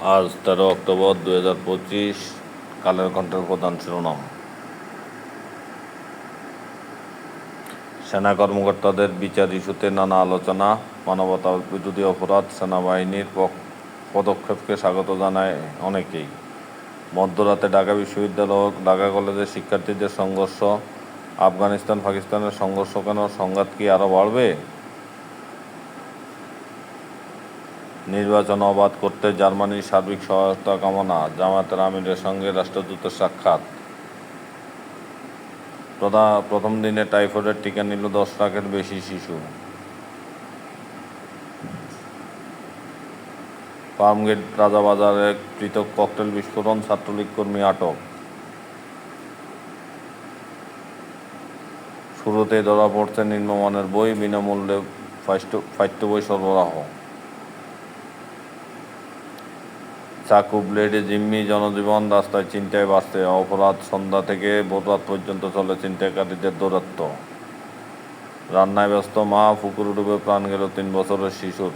আজ তেরো অক্টোবর দু হাজার পঁচিশ, কালের কণ্ঠের প্রধান শিরোনাম। সেনা কর্মকর্তাদের বিচার ইস্যুতে নানা আলোচনা, মানবতা বিরোধী অপরাধ, সেনাবাহিনীর পক- পদক্ষেপকে স্বাগত জানায় অনেকেই। মধ্যরাতে ঢাকা বিশ্ববিদ্যালয়, ঢাকা কলেজের শিক্ষার্থীদের সংঘর্ষ আফগানিস্তান পাকিস্তানের সংঘর্ষ কেন সংঘাত কি আরও বাড়বে? নির্বাচন অবাধ করতে জার্মানির সার্বিক সহায়তা কামনা জামায়াতের আমিরের সঙ্গে রাষ্ট্রদূতের সাক্ষাৎ। প্রথম দিনে টাইফয়েডের টিকা নিল দশ লাখের বেশি শিশু। ফার্মগেট রাজাবাজারে পৃথক ককটেল বিস্ফোরণ, ছাত্রলীগ কর্মী আটক। শুরুতেই ধরা পড়ছে নিম্নমানের বই, বিনামূল্যে পাঠ্য বই সরবরাহ। চাকু, ব্লেডে জিম্মি, জনজীবন রাস্তায় চিন্তায় বাঁচতে অপরাধ, সন্ধ্যা থেকে ভোররাত পর্যন্ত চলে চিন্তাকারীদের দৌরাত্ম রান্নায় ব্যস্ত মা ফুকুর ডুবে প্রাণ গেল তিন বছরের শিশুর।